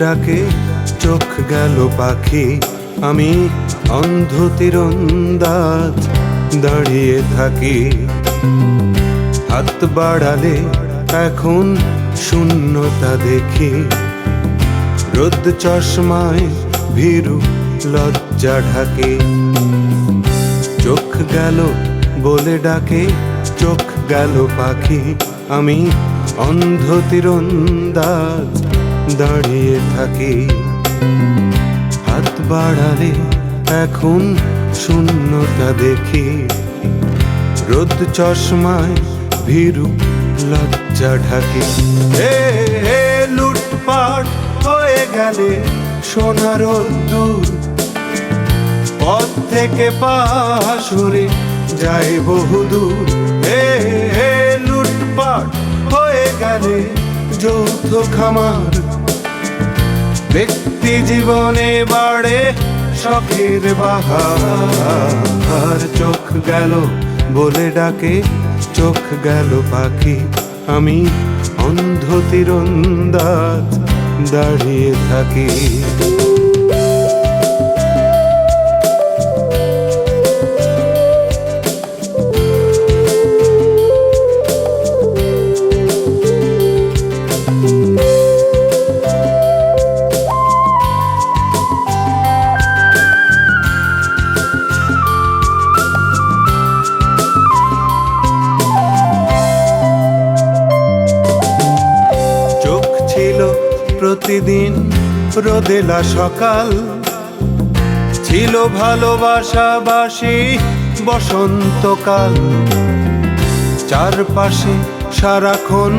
ডাকে, চোখ গেল পাখি। আমি অন্ধ তীরন্দাজ দাঁড়িয়ে থাকি। হাত বাড়ালে এখন শূন্যতা দেখি। রোদ চশমায় ভীরু লজ্জা ঢাকে। চোখ গেল, বলে ডাকে, চোখ গেল পাখি। আমি অন্ধ তীরন্দাজ দাঁড়িয়ে থাকি। হাত বাড়ালে এখন শূন্যতা দেখি। রোদ চশমায় ভীরু লজ্জা ঢাকে। হে হে, লুটপাট হয়ে গেলে সোনার দূর পথ থেকে পাশরে যায় বহুদূর। হে হে, লুটপাট হয়ে গেলে যৌথ খামার। ব্যক্তি জীবনে বাড়ে শখের বাহার। চোখ গেল বলে ডাকে, চোখ গেল পাখি। আমি অন্ধ তীরন্দাজ দাঁড়িয়ে থাকি। প্রতিদিন রোদেলা সকাল। ছিল ভালোবাসাবাসী বসন্তকাল। চারপাশে সারাক্ষণ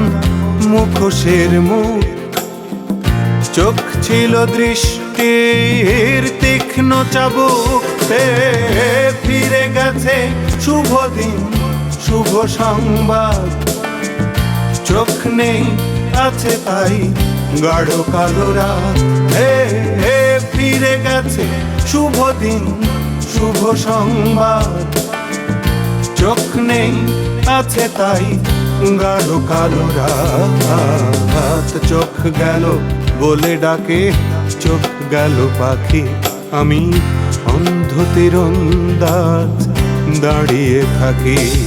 মুখোশের মুখ। চোখ ছিল দৃষ্টির তীক্ষ্ণ চাবুক। ফিরে গেছে শুভ দিন, শুভ সংবাদ। চোখ নেই, আছে তাই গাঢ় কালো রাত। হে হে, ফিরে গেছে শুভ দিন, শুভ সংবাদ। চোখ নেই, আছে তাই গাঢ় কালো রাত। চোখ গেল বলে ডাকে, চোখ গেল পাখি। আমি অন্ধ তীরন্দাজ দাঁড়িয়ে থাকি।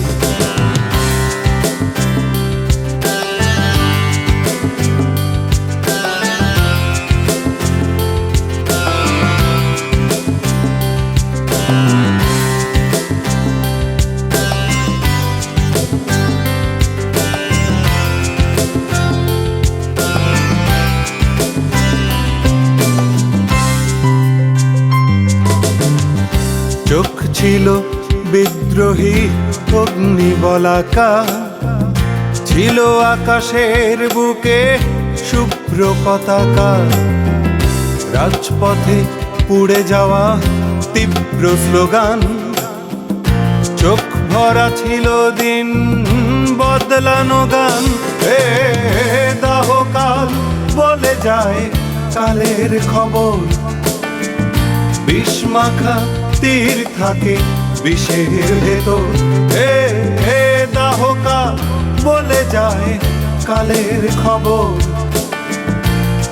ছিল বিদ্রোহী অগ্নি বলাকা ছিল আকাশের বুকে শুভ্র পতাকা। রাজপথে পুড়ে যাওয়া তীব্র স্লোগান। চোখ ভরা ছিল দিন বদলানো গান। হে দাহ কাল বলে যায় কালের খবর। বিষ মাখা তীর থাকে বিষের ভেতর। হে হে দাহকা, বলে যায় কালের খবর।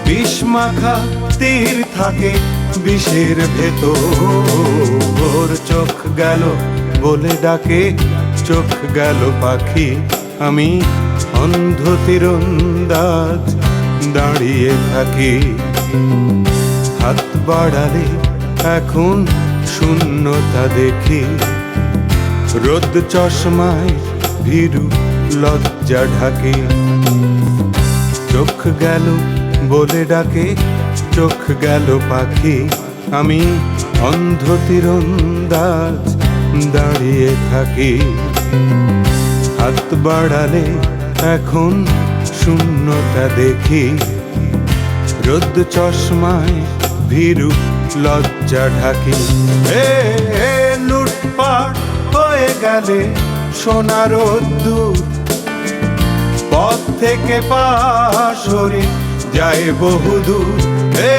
বিষ মাখা তীর থাকে বিষের ভেতর। চোখ গেল বলে ডাকে, চোখ গেল পাখি। আমি অন্ধ তীরন্দাজ দাঁড়িয়ে থাকি। হাত বাড়ালে এখন শূন্যতা দেখি রোদ চশমায় ভীরু লজ্জা ঢাকে। চোখ গেল বলে ডাকে, চোখ গেল পাখি। আমি অন্ধ তীরন্দাজ দাঁড়িয়ে থাকি। হাত বাড়ালে এখন শূন্যতা দেখি। রোদ চশমায় ভীরু লজ্জা ঢাকি। হে লুটপাট হয়ে গেলে সোনার পথ থেকে পাশরে যায় বহুদূর। হে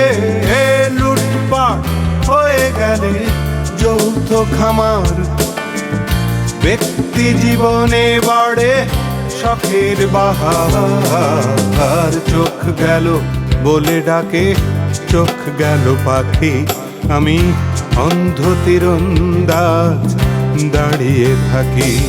লুটপাট হয়ে গেলে যৌথ খামার। ব্যক্তি জীবনে বাড়ে শখের বাহার। চোখ গেল বলে ডাকে চোখ গেল পাখি। আমি অন্ধ তীরন্দাজ দাঁড়িয়ে থাকি।